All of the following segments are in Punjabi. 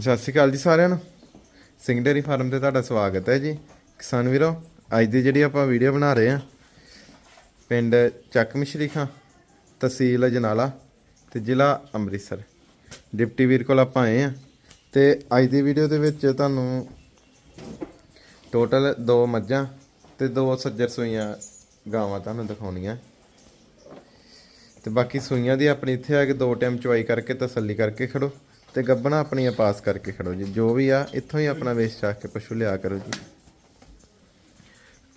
ਸਤਿ ਸ਼੍ਰੀ ਅਕਾਲ ਜੀ ਸਾਰਿਆਂ ਨੂੰ। ਸਿੰਘ ਡੇਰੀ ਫਾਰਮ ਤੇ ਤੁਹਾਡਾ ਸਵਾਗਤ ਹੈ ਜੀ। ਕਿਸਾਨ ਵੀਰੋ, ਅੱਜ ਦੀ ਜਿਹੜੀ ਆਪਾਂ ਵੀਡੀਓ ਬਣਾ ਰਹੇ ਹਾਂ, ਪਿੰਡ ਚੱਕ ਮਿਸ਼ਰੀਖਾਂ ਤਹਿਸੀਲ ਅਜਨਾਲਾ ਤੇ ਜ਼ਿਲ੍ਹਾ ਅੰਮ੍ਰਿਤਸਰ। ਡਿਪਟੀ ਵੀਰ ਕੋਲ ਆਪਾਂ ਆਏ ਆ ਤੇ ਅੱਜ ਦੀ ਵੀਡੀਓ ਦੇ ਵਿੱਚ ਤੁਹਾਨੂੰ ਟੋਟਲ ਦੋ ਮੱਝਾਂ ਤੇ ਦੋ ਸੱਜਰ ਸੂਈਆਂ ਗਾਵਾਂ ਤੁਹਾਨੂੰ ਦਿਖਾਉਣੀਆਂ। ਤੇ ਬਾਕੀ ਸੂਈਆਂ ਦੀ ਆਪਣੀ ਇੱਥੇ ਆ ਕੇ ਦੋ ਟਾਈਮ ਚੁਆਈ ਕਰਕੇ ਤਸੱਲੀ ਕਰਕੇ ਖੜੋ। ਤੇ ਗੱਬਣਾ ਆਪਣੀਆਂ ਪਾਸ ਕਰਕੇ ਖੜੋ ਜੀ। ਜੋ ਵੀ ਆ ਇੱਥੋਂ ਹੀ ਆਪਣਾ ਵੇਚ ਚਾਹ ਕੇ ਪਸ਼ੂ ਲਿਆ ਕਰੋ ਜੀ।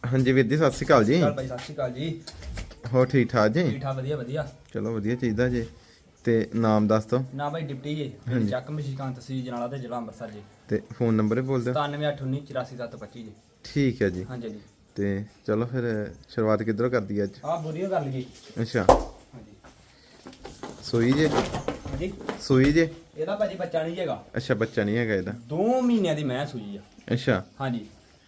ਹਾਂਜੀ ਵੀਰ ਜੀ ਸਤਿ ਸ਼੍ਰੀ ਅਕਾਲ ਜੀ। ਚੱਲ ਭਾਈ ਸਤਿ ਸ਼੍ਰੀ ਅਕਾਲ ਜੀ। ਹੋ ਠੀਕ ਠਾਕ ਜੀ? ਠੀਕ ਠਾਕ ਵਧੀਆ ਵਧੀਆ। ਚਲੋ ਵਧੀਆ ਚਾਹੀਦਾ ਜੀ। ਤੇ ਨਾਮ ਦੱਸ ਦਿਓ। ਨਾ ਭਾਈ ਡਿਪਟੀ ਜੀ। ਚੱਕ ਮਸ਼ੀਕਾਂ ਤਹਿਸੀਲ ਜਨਾਲਾ ਤੇ ਜ਼ਿਲ੍ਹਾ ਅੰਮ੍ਰਿਤਸਰ ਜੀ। ਤੇ ਫੋਨ ਨੰਬਰ ਹੀ ਬੋਲ ਦਿਓ। 9781948725 ਜੀ। ਠੀਕ ਹੈ ਜੀ। ਹਾਂਜੀ ਜੀ ਤੇ ਚਲੋ ਫਿਰ ਸ਼ੁਰੂਆਤ ਕਿੱਧਰੋਂ ਕਰਦੀ ਅੱਜ? ਆਹ ਬੁਰੀਓ ਕਰ ਲਈਏ ਅੱਛਾ। ਹਾਂਜੀ। ਸੂਈ ਜੇ। ਹਾਂਜੀ। ਸੂਈ ਜੇ। ਇਹਦਾ ਭਾਜੀ ਬੱਚਾ ਨਹੀਂ ਹੈਗਾ। ਅੱਛਾ ਬੱਚਾ ਨਹੀਂ ਹੈਗਾ ਇਹਦਾ। 2 ਮਹੀਨਿਆਂ ਦੀ ਮੈਂ ਸੂਈ ਆ। ਅੱਛਾ। ਹਾਂਜੀ।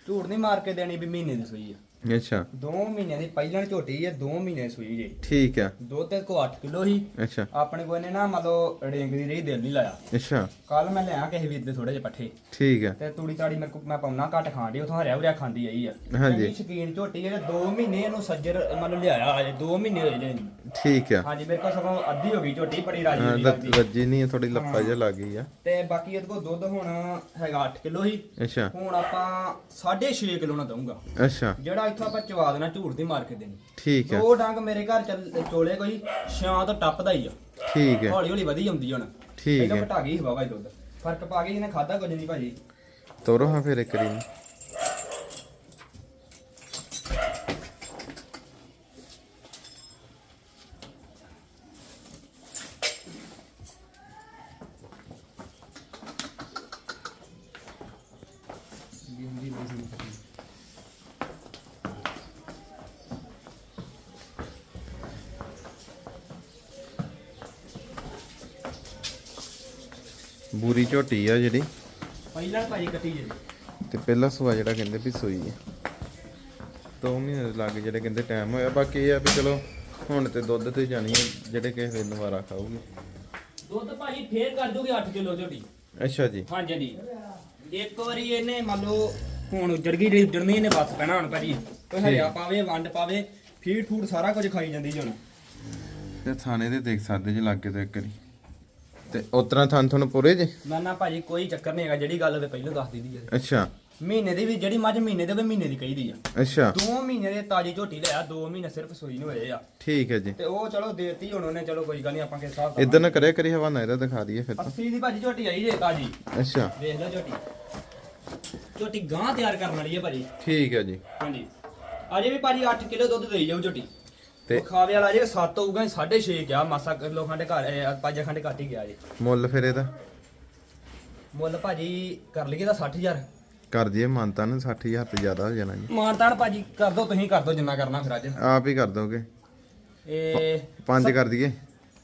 ਝੂਠ ਨਹੀਂ ਮਾਰ ਕੇ ਦੇਣੀ ਵੀ ਮਹੀਨੇ ਦੀ ਸੂਈ ਆ। ਅੱਛਾ। 2 ਮਹੀਨਿਆਂ ਦੀ ਪਹਿਲਾਂ ਝੋਟੀ ਹੈ 2 ਮਹੀਨੇ ਸੂਈ ਜੀ। ਠੀਕ ਆ। ਦੁੱਧ ਤੇ ਕੋ 8 ਕਿਲੋ ਹੀ ਅੱਛਾ। ਆਪਣੇ ਕੋਲ ਨੇ ਨਾ ਮਤਲਬ ਰੇਂਗ ਦੀ ਰਹੀ ਦਿਲ ਨਹੀਂ ਲਾਇਆ। ਅੱਛਾ। ਕੱਲ ਮੈਂ ਲਿਆ ਕਿਸੇ ਵੀਰ ਦੇ ਥੋੜੇ ਜਿਹੇ ਪੱਠੇ। ਠੀਕ ਆ। ਤੇ ਤੂੜੀ ਤਾੜੀ ਮੇਰੇ ਕੋ ਮੈਂ ਪਾਉਣਾ ਘੱਟ ਖਾਂਦੀ ਉਥੋਂ ਹਰਿਆ ਹੁਰਿਆ ਖਾਂਦੀ ਆਈ ਆ। ਹਾਂਜੀ। ਸ਼ਕੀਨ ਝੋਟੀ ਹੈ 2 ਮਹੀਨੇ ਇਹਨੂੰ ਸੱਜਰ ਮਤਲਬ ਲਿਆਇਆ ਅਜੇ 2 ਮਹੀਨੇ ਹੋਏ ਨੇ ਠੀਕ ਆ। ਹਾਂਜੀ ਮੇਰੇ ਕੋਲ ਸਗੋਂ ਅੱਧੀ ਹੋ ਗਈ ਝੋਟੀ ਬੜੀ ਰਾਜੀ ਹਾਂ, ਹੋਈ ਲੱਗਦੀ ਵੱਜੀ ਨਹੀਂ ਥੋੜੀ ਲੱਪਾ ਜਿਹਾ ਲੱਗ ਗਈ ਆ। ਤੇ ਬਾਕੀ ਇਹਦੇ ਕੋਲ ਦੁੱਧ ਹੁਣ ਹੈਗਾ 8 ਕਿਲੋ ਹੀ ਅੱਛਾ। ਹੁਣ ਆਪਾਂ 6.5 ਕਿਲੋ ਨਾ ਦਊਂਗਾ। ਅੱਛਾ। ਜਿਹੜਾ ਇੱਥੋਂ ਆਪਾਂ ਚਵਾ ਦੇਣਾ ਝੂਠ ਦੀ ਮਾਰ ਕੇ ਦੇਣੀ। ਠੀਕ ਆ ਦੋ ਡੰਗ ਮੇਰੇ ਘਰ ਚੱਲ ਚੋਲੇ ਕੋਈ ਛਾਂ ਤੋਂ ਟੱਪਦਾ ਹੀ ਆ। ਠੀਕ ਆ ਹੌਲੀ ਹੌਲੀ ਵਧੀ ਜਾਂਦੀ ਹੁਣ। ਠੀਕ ਪਹਿਲਾਂ ਹੈ। ਘਟਾ ਗਈ ਹਵਾ ਵਾ ਦੁੱਧ। ਫ਼ਰਕ ਪਾ ਗਈ ਇਹਨੇ ਖਾਦਾ ਕੁਝ ਨਹੀਂ ਭਾਜੀ। ਤੋਰੋ ਹਾਂ ਫਿਰ ਇੱਕ ਰੀ ਬੂਰੀ ਝੋਟੀ ਆ ਜਿਹੜੀ। ਪਹਿਲਾਂ ਭਾਜੀ ਕੱਟੀ ਜੀ ਤੇ ਪਹਿਲਾ ਸੂਆ ਜਿਹੜਾ ਕਹਿੰਦੇ ਵੀ ਸੂਈ ਹੈ ਦੋ ਮਹੀਨੇ ਦੇ ਲਾਗੇ ਜਿਹੜੇ ਕਹਿੰਦੇ ਟਾਈਮ ਹੋਇਆ। ਬਾਕੀ ਇਹ ਆ ਵੀ ਚਲੋ ਹੁਣ ਤੇ ਦੁੱਧ ਤੇ ਜਾਣੀ ਹੈ ਜਿਹੜੇ ਕਿਸੇ ਵੇਲੇ ਦੁਬਾਰਾ ਖਾਊਗੀ। ਦੁੱਧ ਭਾਜੀ ਫੇਰ ਕਰ ਦੋਗੇ 8 ਕਿਲੋ ਝੋਟੀ। ਅੱਛਾ ਜੀ। ਹਾਂਜੀ ਜੀ ਇੱਕ ਵਾਰੀ ਇਹਨੇ ਮੰਨ ਲਓ ਹੁਣ ਜੜਗੀ ਜਿਹੜੀ ਜੜਨੀ ਇਹਨੇ ਬਸ ਪੈਣਾ ਹੁਣ ਭਾਜੀ। ਕੋਈ ਹਰਿਆ ਪਾਵੇ ਵੰਡ ਪਾਵੇ ਫੀਡ ਫੂਡ ਸਾਰਾ ਕੁਝ ਖਾਈ ਜਾਂਦੀ ਜੀ ਹੁਣ। ਤੇ ਥਾਣੇ ਦੇ ਦੇਖ ਸਕਦੇ ਜੀ ਲਾਗੇ ਤੋਂ ਇੱਕ ਵਾਰੀ। ਤੇ ਉਤਰਾ ਥਾਨ ਤੁਹਾਨੂੰ ਪੂਰੇ ਜੀ? ਨਾ ਨਾ ਭਾਜੀ ਕੋਈ ਚੱਕਰ ਨਹੀਂ ਹੈਗਾ ਜਿਹੜੀ ਗੱਲ ਤੇ ਪਹਿਲਾਂ ਦੱਸ ਦਿੱਤੀ ਹੈ। ਅੱਛਾ। ਮਹੀਨੇ ਦੀ ਵੀ ਜਿਹੜੀ ਮੱਝ ਮਹੀਨੇ ਦੇ ਵੀ ਮਹੀਨੇ ਦੀ ਕਹੀਦੀ ਆ। ਅੱਛਾ। ਦੋ ਮਹੀਨੇ ਦੇ ਤਾਜੀ ਝੋਟੀ ਲਿਆ ਦੋ ਮਹੀਨੇ ਸਿਰਫ ਸੂਈ ਨੂੰ ਹੋਏ ਆ। ਠੀਕ ਹੈ ਜੀ। ਤੇ ਉਹ ਚਲੋ ਦੇਤੀ ਹੁਣ ਉਹਨੇ ਚਲੋ ਕੋਈ ਗੱਲ ਨਹੀਂ ਆਪਾਂ ਕਿਸ ਹਿਸਾਬ ਇਦਾਂ ਨਾ ਕਰਿਆ ਕਰੀ ਹਵਾਨਾ ਇਹਦਾ ਦਿਖਾ ਦਈਏ ਫਿਰ ਤਾਂ। 80 ਦੀ ਭਾਜੀ ਝੋਟੀ ਆਈ ਜੇ ਤਾਜੀ। ਅੱਛਾ। ਵੇਖ ਲਓ ਝੋਟੀ। ਝੋਟੀ ਗਾਂ ਤਿਆਰ ਕਰਨ ਵਾਲੀ ਹੈ ਭਾਜੀ। ਠੀਕ ਹੈ ਜੀ। ਹਾਂਜੀ। ਅਜੇ ਵੀ ਭਾਜੀ 8 ਕਿਲੋ ਦੁੱਧ ਦੇਈ ਜਾਊ ਝੋਟੀ। ਤੇ- ਤੇ ਖਾਵੇ ਵਾਲਾ ਜੇ 7 ਹੋਊਗਾ 6.5 ਗਿਆ ਮਾਸਾ ਕਿਲੋ ਖੰਡ ਘਰ ਪੰਜ ਖੰਡ ਘੱਟ ਹੀ ਗਿਆ ਜੀ ਮੁੱਲ ਫਿਰ ਇਹਦਾ? ਮੁੱਲ ਭਾਜੀ ਕਰ ਲਈਏ ਤਾਂ 60000 ਕਰ ਦਈਏ ਮਾਨਤਾ ਨੂੰ 60000 ਤੇ ਜ਼ਿਆਦਾ ਹੋ ਜਾਣਾ ਜੀ। ਮਾਨਤਾਨ ਭਾਜੀ ਕਰ ਦੋ ਤੁਸੀਂ ਕਰ ਦੋ ਜਿੰਨਾ ਕਰਨਾ ਫਿਰ ਅੱਜ। ਆਪ ਹੀ ਕਰ ਦੋਗੇ। ਇਹ ਪੰਜ ਕਰ ਦਈਏ?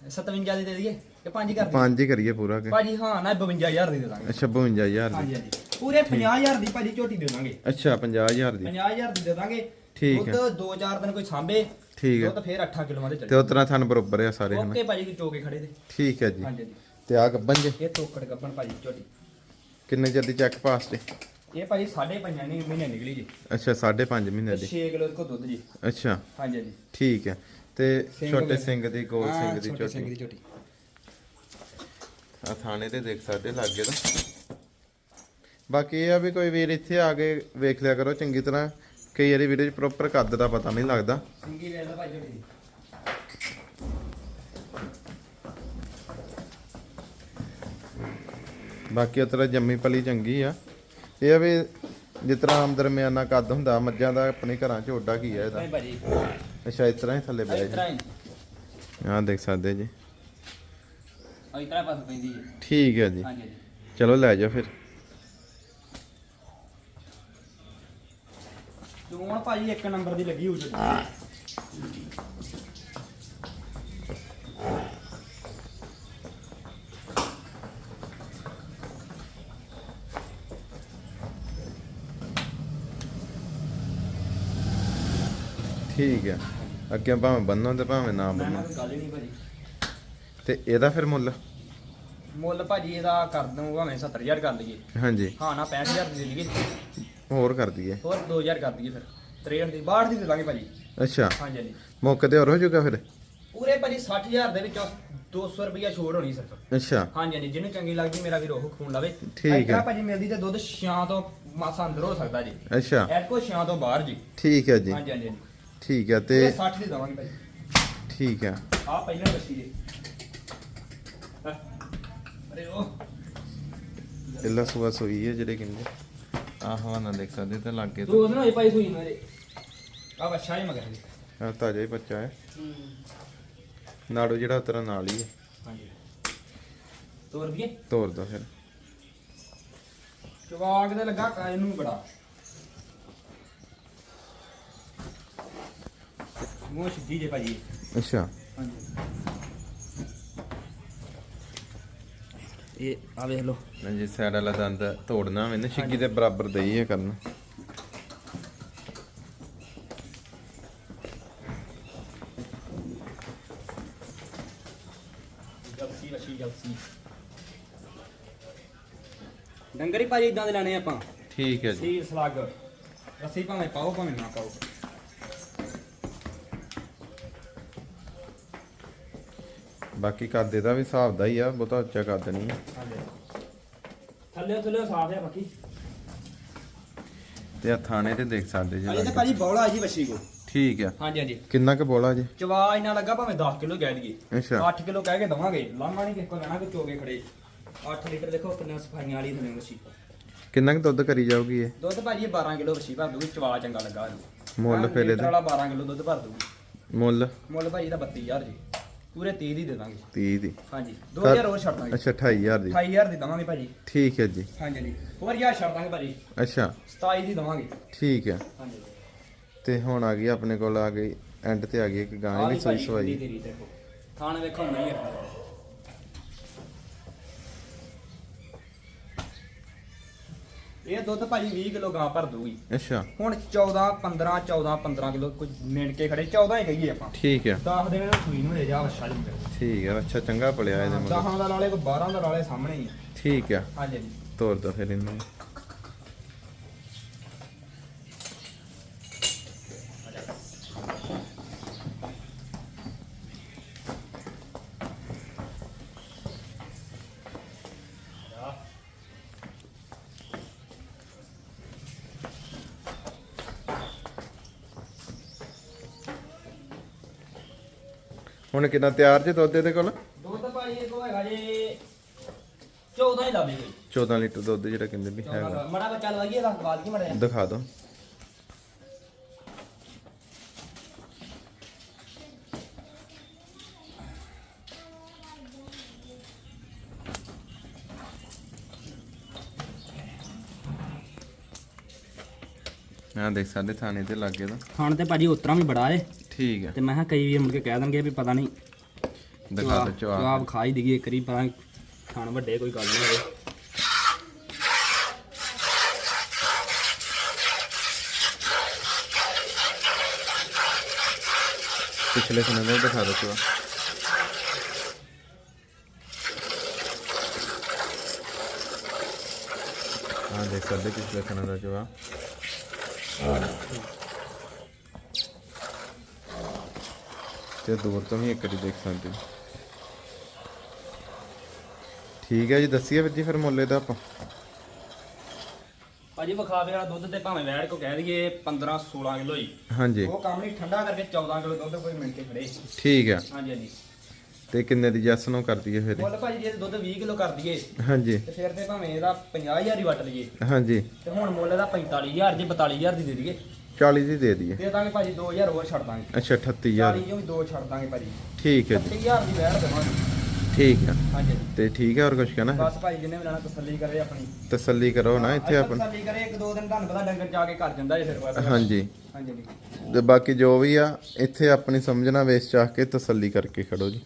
57 ਦੀ ਦੇ ਦਈਏ ਕਿ ਪੰਜ ਕਰ ਦਈਏ? ਪੰਜ ਹੀ ਕਰੀਏ ਪੂਰਾ ਕੇ? ਭਾਜੀ ਹਾਂ ਨਾ 52000 ਦੀ ਦੇ ਦਾਂਗੇ ਅੱਛਾ 52000 ਦੀ। ਹਾਂਜੀ ਹਾਂਜੀ। ਪੂਰੇ 50000 ਦੀ ਭਾਜੀ ਝੋਟੀ ਦੇ ਦਾਂਗੇ। ਅੱਛਾ 50000 ਦੀ। 50000 ਦੀ ਦੇ ਦਾਂਗੇ। ਠੀਕ ਹੈ। ਦੁੱਧ 2-4 ਦਿਨ ਕੋਈ ਸਾਂਭੇ। ਠੀਕ ਹੈ। ਦੁੱਧ ਫੇਰ 8 ਕਿਲੋਆਂ ਦੇ ਤੇ ਚੱਲੇ ਉਤਰਾ ਥਾਨ ਬਰੋਬਰ ਆ ਸਾਰੇ ਹਨ? ਓਕੇ ਭਾਜੀ ਚੋਕੇ ਖੜੇ ਦੇ ਠੀਕ ਹੈ ਜੀ। ਹਾਂਜੀ ਹਾਂਜੀ। ਤੇ ਆ ਗੱਬਨ ਜੇ? ਇਹ ਤੋਕੜ ਗੱਬਣ ਭਾਜੀ ਝੋਟੀ। ਕਿੰਨੇ ਚਿਰ ਦੀ ਚੈੱਕ ਪਾਸ ਤੇ ਇਹ ਭਾਜੀ 5.5 ਨਹੀਂ ਮਹੀਨੇ ਨਿਕਲੀ ਜੀ। ਅੱਛਾ 5.5 ਮਹੀਨੇ ਦੀ। 6 ਕਿਲੋ ਕੋ ਦੁੱਧ ਜੀ। ਅੱਛਾ। ਹਾਂਜੀ ਹਾਂਜੀ। ਠੀਕ ਹੈ। ਤੇ ਸਿੰਘ ਛੋਟੇ ਵੀ- ਸਿੰਘ ਦੀ ਗੋਲ ਹਾਂ, ਸਿੰਘ ਦੀ ਛੋਟੇ ਸਿੰਘ ਦੀ ਝੋਟੀ। ਆ ਥਾਣੇ ਤੇ ਦੇਖ ਸਕਦੇ ਲਾਗੇ ਦਾ ਬਾਕੀ ਇਹ ਆ ਵੀ ਕੋਈ ਵੀਰ ਇੱਥੇ ਆ ਕੇ ਵੇਖ ਲਿਆ ਕਰੋ ਚੰਗੀ ਤਰ੍ਹਾਂ। ਕਈ ਵਾਰੀ ਵੀਡੀਓ 'ਚ ਪ੍ਰੋਪਰ ਕੱਦ ਦਾ ਪਤਾ ਨਹੀਂ ਲੱਗਦਾ। ਸਿੰਗੀ ਵੇਖ ਲਓ। ਬਾਕੀ ਉਤਰਾ ਜੰਮੀ ਪਲੀ ਚੰਗੀ ਆ। ਇਹ ਆ ਵੀ ਜਿਸ ਤਰ੍ਹਾਂ ਆਮ ਦਰਮਿਆਨਾ ਕੱਦ ਹੁੰਦਾ ਮੱਝਾਂ ਦਾ ਆਪਣੇ ਘਰਾਂ 'ਚ ਓਡਾ ਕੀ ਆ ਇਹਦਾ। ਭਾਜੀ। ਅੱਛਾ ਇਸ ਤਰ੍ਹਾਂ ਹੀ ਥੱਲੇ ਬਹਿ ਹੀ ਜੀ। ਆਹ ਦੇਖ ਸਕਦੇ ਜੀ। ਇਸ ਤਰ੍ਹਾਂ ਪਾਸ ਪੈਂਦੀ ਹੈ। ਠੀਕ ਹੈ ਜੀ। ਹਾਂਜੀ। ਚਲੋ ਲੈ ਜਾਓ ਫਿਰ। ਚੋਣ ਭਾਜੀ ਇੱਕ ਨੰਬਰ ਦੀ ਲੱਗੀ ਹੋਊ ਝੋਟੀ ਠੀਕ ਹੈ ਅੱਗੇ ਭਾਵੇਂ ਬੰਨੋ ਤੇ ਭਾਵੇਂ ਨਾ ਮੈਂ ਬੰਨੋ ਨਾ ਕੋਈ ਗੱਲ ਹੀ ਨਹੀਂ ਭਾਜੀ। ਤੇ ਇਹਦਾ ਫਿਰ ਮੁੱਲ? ਮੁੱਲ ਭਾਜੀ ਇਹਦਾ ਕਰ ਦੂੰ ਭਾਵੇਂ 70000 ਕਰ ਲਈਏ। ਹਾਂਜੀ। ਹਾਂ ਨਾ 65000 ਦੇ ਦਈਏ। ਹੋਰ ਕਰ ਦਈਏ। ਹੋਰ 2000 ਕਰ ਦਈਏ ਫਿਰ। 63 ਦੀ 62 ਦੀ ਦੇ ਦਾਂਗੇ ਭਾਜੀ। ਅੱਛਾ। ਹਾਂਜੀ ਹਾਂਜੀ। ਮੌਕੇ ਤੇ ਹੋਰ ਹੋ ਜਾਊਗਾ ਫਿਰ? ਪੂਰੇ ਭਾਜੀ 60000 ਦੇ ਵਿੱਚੋਂ 200 ਰੁਪਇਆ ਛੋੜ ਹੋਣੀ ਸਿਰਫ। ਅੱਛਾ। ਹਾਂਜੀ ਹਾਂਜੀ। ਜਿਹਨੂੰ ਚੰਗੀ ਲੱਗਦੀ ਮੇਰਾ ਵੀਰ ਉਹ ਖੂਨ ਲਾਵੇ। ਠੀਕ ਹੈ। ਭਾਜੀ ਮਿਲਦੀ ਤੇ ਦੁੱਧ ਛਾਂ ਤੋਂ ਮਾਸਾ ਅੰਦਰ ਹੋ ਸਕਦਾ ਜੀ। ਅੱਛਾ। ਐਰਕੋ ਛਾਂ ਤੋਂ ਬਾਹਰ ਜੀ। ਠੀਕ ਹੈ ਜੀ। ਹਾਂਜੀ ਹਾਂਜੀ ਠੀਕ ਹੈ ਤੇ ਤੇ 60 ਦੀ ਦਵਾਂਗੇ ਭਾਜੀ। ਠੀਕ ਹੈ। ਆ ਪਹਿਲਾਂ ਬੱਚੀ ਹਾਂ। ਅਰੇ ਉਹ। ਪਹਿਲਾ ਸੂਆ ਸੋਈ ਹੈ ਜਿਹੜੇ ਕਹਿੰਦੇ। ਆਹ ਹਵਾਨਾ ਦੇਖ ਸਕਦੇ ਤੇ ਲੱਗੇ ਤੂੰ ਉਹਦੇ ਨਾਲ ਹੀ ਪਾਈ ਸੂਈ ਮੇਰੇ। ਆ ਬੱਚਾ ਹੀ ਮਗਰ ਜੀ ਆ ਤਾਜ਼ਾ ਹੀ ਬੱਚਾ ਹੈ। ਨਾੜੂ ਜਿਹੜਾ ਉਤਰਾ ਨਾਲ ਹੀ ਹੈ। ਹਾਂਜੀ। ਤੋਰ ਦਈਏ ਦੋ ਫਿਰ। ਚਵਾਗ ਤੇ ਲੱਗਾ ਕਾਇ ਨੂੰ ਬੜਾ। ਮੂੰਹ ਸਿੱਧੀ ਜੇ ਭਾਜੀ। ਅੱਛਾ। ਹਾਂਜੀ। ਇਹ ਆ ਵੇਖ ਲਓ। ਜੇ ਸਾਈਡ ਵਾਲਾ ਦੰਦ ਤੋੜਨਾ ਹੋਵੇ ਨਾ ਛਿੱਗੀ ਦੇ ਬਰਾਬਰ ਦਈ ਹੈ ਕਰਨ। ਡੰਗਰੀ ਭਾਜੀ ਇਦਾਂ ਦੇ ਲੈਣੇ ਆਪਾਂ। ਠੀਕ ਹੈ ਜੀ। ਸੀਰ ਸਲੱਗ। ਰੱਸੀ ਭਾਵੇਂ ਪਾਓ ਭਾਵੇਂ ਨਾ ਪਾਓ। ਬਾਕੀ ਕੱਦ ਦਾ ਵੀ ਹਿਸਾਬ ਦਾ ਹੀ ਆ ਬਹੁਤਾ ਉੱਚਾ ਕੱਦ ਨਹੀਂ ਥੱਲੇ ਥੱਲੇ ਸਾਫ਼ ਹੈ ਬਾਕੀ। ਤੇ ਆ ਥਾਣੇ ਤੇ ਦੇਖ ਸਕਦੇ ਜੀ ਅਜੇ ਤਾਂ ਲਾਗੇ। ਭਾਜੀ ਬੌਲਾ ਜੀ ਵਸ਼ੀ ਕੋ ਠੀਕ ਹੈ ਹਾਂਜੀ ਹਾਂਜੀ। ਕਿੰਨਾ ਕੁ ਬੋਲਾ ਜੀ? ਚਵਾ ਇੰਨਾ ਲੱਗਾ ਭਾਵੇਂ 10 ਕਿਲੋ ਕਹਿ ਦਈਏ। ਅੱਛਾ। 8 ਕਿਲੋ ਕਹਿ ਕੇ ਦਵਾਂਗੇ। ਲਾਂਘਾ ਨਹੀਂ ਕਿਸੇ ਕੋ ਲੈਣਾ ਕਿ ਚੋਗੇ ਖੜੇ। 8 ਲੀਟਰ ਦੇਖੋ ਕਿੰਨਾ ਸਫਾਈਆਂ ਵਾਲੀ ਥਲੇ ਵਸ਼ੀ ਕਿੰਨਾ ਕੁ ਦੁੱਧ ਕਰੀ ਜਾਊਗੀ ਇਹ? ਦੁੱਧ ਭਾਜੀ ਇਹ 12 ਕਿਲੋ ਵਸ਼ੀ ਭਰ ਦੂਗੀ ਚਵਾ ਚੰਗਾ ਲੱਗਾ ਇਹਨੂੰ। ਮੁੱਲ ਫਿਰ ਲੀਟਰ ਇਹਦਾ ਵਾਲਾ 12 ਕਿਲੋ ਦੁੱਧ ਭਰ ਦੂਗੀ ਮੁੱਲ? ਮੁੱਲ ਭਾਜੀ ਦਾ 32000 ਜੀ। ਪੂਰੇ 30 ਦੀ ਦੇ ਦਾਂਗੇ। 30 ਦੀ। ਹਾਂਜੀ। 2000 ਹੋਰ ਛੱਡ ਦਾਂਗੇ। ਅੱਛਾ 28000 ਦੀ। 28000 ਦੀ ਦਵਾਂਗੇ ਭਾਜੀ। ਠੀਕ ਹੈ ਜੀ। ਹਾਂਜੀ ਜੀ ਹੋਰ ਯਾਰ ਛੱਡ ਦਾਂਗੇ ਭਾਜੀ। ਅੱਛਾ। 27 ਦੀ ਦਵਾਂਗੇ। ਠੀਕ ਹੈ। ਹਾਂਜੀ। ਤੇ ਹੁਣ ਆ ਗਈ ਆਪਣੇ ਕੋਲ ਆ ਗਈ ਐਂਡ ਤੇ ਆ ਗਈ ਇੱਕ ਗਾਂ ਆਹ ਵੀ ਵੀ ਸੋਈ ਸਵਾਈ। ਥਾਣ ਵੇਖੋ ਨਹੀਂ ਹੈ ਇਹ ਦੁੱਧ ਭਾਜੀ 20 ਕਿਲੋ ਗਾਂ ਭਰ ਦੂਗੀ ਅੱਛਾ। ਹੁਣ 14 15 14 15 ਕਿਲੋ ਕੁਝ ਮਿਣ ਕੇ ਖੜੇ 14 ਹੀ ਕਹੀਏ ਆਪਾਂ। ਠੀਕ ਹੈ 10 ਦਿਨ ਨੂੰ ਸੂਈ ਨੂੰ ਲੈ ਜਾ ਵਛਾ ਜੀ ਠੀਕ ਹੈ ਅੱਛਾ ਚੰਗਾ ਪਲਿਆ ਇਹਦੇ ਮਗਰ। 10 ਦਾ ਨਾਲੇ ਕੋ 12 ਦਾ ਨਾਲੇ ਸਾਹਮਣੇ ਹੀ। ਠੀਕ ਹੈ ਹਾਂਜੀ। ਤੋਰ ਦੋ ਫਿਰ ਇਹਨੂੰ। ਹੁਣ ਕਿੰਨਾ ਤਿਆਰ ਜੇ ਦੁੱਧ ਇਹਦੇ ਕੋਲ? ਦੁੱਧ ਭਾਜੀ ਇਹ ਕੋ ਹੈਗਾ ਜੀ 14 ਹੀ ਲਾਵੇ ਕੋਈ। 14 ਲੀਟਰ ਦੁੱਧ ਜਿਹੜਾ ਕਹਿੰਦੇ ਵੀ ਹੈਗਾ। ਮੜਾ ਬੱਚਾ ਲਵਾਈਏ ਦਾ ਬਾਦ ਕੀ ਮੜਿਆ ਦਿਖਾ ਦਿਓ ਹਾਂ ਦੇਖ ਸਾਡੇ ਥਾਣੇ ਤੇ ਲੱਗੇ ਤਾਂ। ਖਾਣ ਤੇ ਭਾਜੀ ਉਤਰਾ ਵੀ ਬੜਾ ਏ ਠੀਕ ਹੈ। ਤੇ ਮੈਂ ਕਿਹਾ ਕਈ ਵੀਰ ਮੁੜ ਕੇ ਕਹਿ ਦੇਣਗੇ ਵੀ ਪਤਾ ਨਹੀਂ ਦਿਖਾ ਦਿਓ ਚਵਾ ਜਵਾਬ ਖਾ ਹੀ ਦਈਏ ਕਰੀ ਪਤਾ ਖਾਣ ਵੱਡੇ ਕੋਈ ਗੱਲ ਨਹੀਂ ਹੋਵੇ। ਪਿਛਲੇ ਸਮੇਂ ਦਾ ਵੀ ਦਿਖਾ ਦਿਓ ਚਵਾ ਹਾਂ ਦੇਖ ਸਕਦੇ ਪਿਛਲੇ ਸਮੇਂ ਦਾ ਚਵਾ ਤੇ ਦੂਰ ਤੋਂ ਵੀ ਇੱਕ ਵਾਰੀ ਦੇਖ ਸਕਦੇ ਹੋ। ਠੀਕ ਹੈ ਜੀ ਦੱਸੀਏ ਵੀਰ ਜੀ ਫਿਰ ਮੁੱਲੇ ਦਾ ਆਪਾਂ। ਭਾਜੀ ਵਿਖਾਵੇ ਵਾਲਾ ਦੁੱਧ ਤੇ ਭਾਵੇਂ ਵੈੜ ਕੋ ਕਹਿ ਦਈਏ 15 16 ਕਿਲੋ ਹੀ। ਹਾਂਜੀ। ਉਹ ਕੰਮ ਨਹੀਂ ਠੰਡਾ ਕਰਕੇ 14 ਕਿਲੋ ਦੁੱਧ ਕੋਈ ਮਿੰਟ ਕੇ ਖੜੇ ਠੀਕ ਹੈ। ਹਾਂਜੀ ਹਾਂਜੀ। ਤੇ ਕਿੰਨੇ ਦੀ ਜੱਸ ਨੂੰ ਕਰ ਦਈਏ ਫਿਰ? ਮੁੱਲ ਭਾਜੀ ਜੇ ਦੁੱਧ 20 ਕਿਲੋ ਕਰ ਦਈਏ ਹਾਂਜੀ। ਤੇ ਫਿਰ ਤੇ ਭਾਵੇਂ ਇਹਦਾ 50000 ਹੀ ਵਟ ਲਈਏ। ਹਾਂਜੀ। ਤੇ ਹੁਣ ਮੁੱਲ ਇਹਦਾ 45000 ਜੇ 42000 ਦੀ ਦੇ ਦਈਏ। 40 ਦੀ ਦੇ ਦਈਏ। ਦੇ ਦਾਂਗੇ ਭਾਜੀ 2000 ਹੋਰ ਛੱਡ ਦਾਂਗੇ। ਅੱਛਾ 38000 40 ਚੋਂ ਵੀ ਦੋ ਛੱਡ ਦਾਂਗੇ ਭਾਜੀ। ਠੀਕ ਹੈ ਜੀ। 30000 ਦੀ ਵੈੜ ਦੇਵਾਂਗੇ। ਠੀਕ ਹੈ ਹਾਂਜੀ। ਤੇ ਠੀਕ ਹੈ ਹੋਰ ਕੁਝ ਕਹਿਣਾ? ਬਸ ਭਾਜੀ ਜਿੰਨੇ ਵੀ ਲੈਣਾ ਤਸੱਲੀ ਕਰੇ ਆਪਣੀ। ਤਸੱਲੀ ਕਰੋ ਨਾ ਇੱਥੇ ਅੱਛਾ, ਆਪਣ ਤਸੱਲੀ ਕਰੇ ਇੱਕ ਦੋ ਦਿਨ ਤੁਹਾਨੂੰ ਪਤਾ ਡੰਗਰ ਜਾ ਕੇ ਘਰ ਜਾਂਦਾ ਜੇ ਫਿਰ ਬਸ। ਹਾਂਜੀ। ਹਾਂਜੀ ਹਾਂਜੀ। ਤੇ ਬਾਕੀ ਜੋ ਵੀ ਆ ਇੱਥੇ ਆਪਣੀ ਸਮਝਣਾ ਵੇਸ ਚਾਹ ਕੇ ਤਸੱਲੀ ਕਰਕੇ ਖੜੋ ਜੀ।